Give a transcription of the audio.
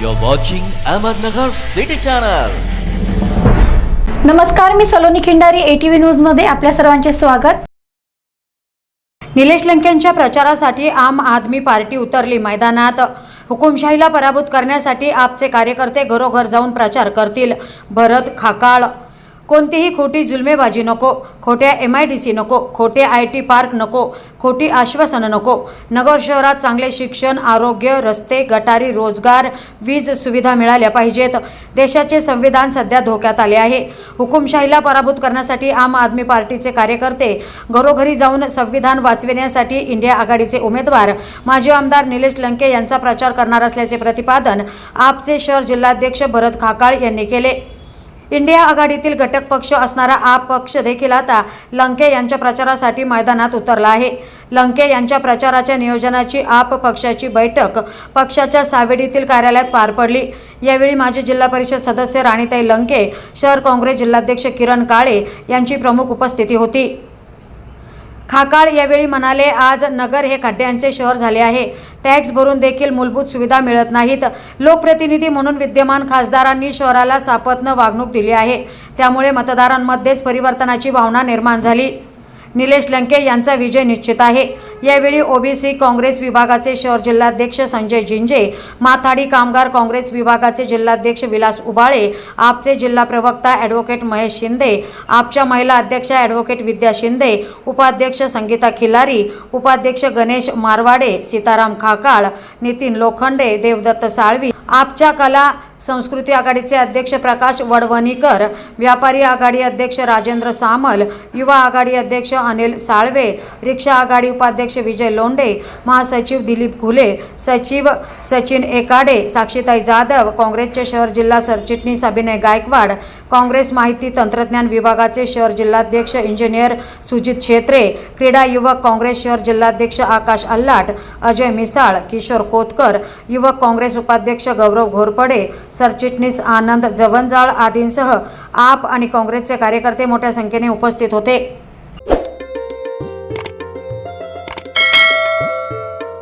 You're watching Ahmednagar City Channel. नमस्कार मी Saloni Khindari ATV न्यूजमध्ये आपल्या सर्वांचे स्वागत. निलेश लंकेंच्या प्रचारासाठी आम आदमी पार्टी उतरली मैदानात. हुकुमशाहीला पराभूत करण्यासाठी आपचे कार्यकर्ते घरोघर जाऊन प्रचार करतील. भरत खाकाळ कोणतीही खोटी जुलमेबाजी नको खोट्या एम आय डी सी नको खोटे आय टी पार्क नको खोटी आश्वासनं नको. नगर शहरात चांगले शिक्षण आरोग्य रस्ते गटारी रोजगार वीज सुविधा मिळाल्या पाहिजेत. देशाचे संविधान सध्या धोक्यात आले आहे. हुकुमशाहीला पराभूत करण्यासाठी आम आदमी पार्टीचे कार्यकर्ते घरोघरी जाऊन संविधान वाचविण्यासाठी इंडिया आघाडीचे उमेदवार. माजी आमदार निलेश लंके यांचा प्रचार करणार असल्याचे प्रतिपादन आपचे शहर जिल्हाध्यक्ष भरत खाकाळ यांनी केले. इंडिया आघाडीतील घटक पक्ष असणारा आप पक्ष देखील आता लंके यांच्या प्रचारासाठी मैदानात उतरला आहे. लंके यांच्या प्रचाराच्या नियोजनाची आप पक्षाची बैठक पक्षाच्या सावेडीतील कार्यालयात पार पडली. यावेळी माजी जिल्हा परिषद सदस्य राणीताई लंके शहर काँग्रेस जिल्हाध्यक्ष किरण काळे यांची प्रमुख उपस्थिती होती. खाकाळ यावेळी म्हणाले आज नगर हे खड्ड्यांचे शहर झाले आहे. टॅक्स भरून देखील मूलभूत सुविधा मिळत नाहीत. लोकप्रतिनिधी म्हणून विद्यमान खासदारांनी शहराला सापत्न वागणूक दिली आहे. त्यामुळे मतदारांमध्येच परिवर्तनाची भावना निर्माण झाली. निलेश लंके यांचा विजय निश्चित आहे. यावेळी ओबीसी काँग्रेस विभागाचे शहर जिल्हाध्यक्ष संजय जिंजे माथाडी कामगार काँग्रेस विभागाचे जिल्हाध्यक्ष विलास उबाळे आपचे जिल्हा प्रवक्ता ॲडव्होकेट महेश शिंदे आपच्या महिला अध्यक्षा ॲडव्होकेट विद्या शिंदे उपाध्यक्ष संगीता खिलारी उपाध्यक्ष गणेश मारवाडे सीताराम खाकाळ नितीन लोखंडे देवदत्त साळवी आपच्या कला संस्कृती आघाडीचे अध्यक्ष प्रकाश वडवणीकर व्यापारी आघाडी अध्यक्ष राजेंद्र सामल युवा आघाडी अध्यक्ष अनिल साळवे रिक्षा आघाडी उपाध्यक्ष विजय लोंडे महासचिव दिलीप घुले सचिव सचिन एकाडे साक्षीताई जाधव काँग्रेसचे शहर जिल्हा सरचिटणीस अभिनय गायकवाड काँग्रेस माहिती तंत्रज्ञान विभागाचे शहर जिल्हाध्यक्ष इंजिनियर सुजित छेत्रे क्रीडा युवक काँग्रेस शहर जिल्हाध्यक्ष आकाश अल्लाट अजय मिसाळ किशोर कोतकर युवक काँग्रेस उपाध्यक्ष गौरव घोरपडे सरचिटणीस आनंद जवंजाळ आदींसह आप आणि काँग्रेसचे कार्यकर्ते मोठ्या संख्येने उपस्थित होते.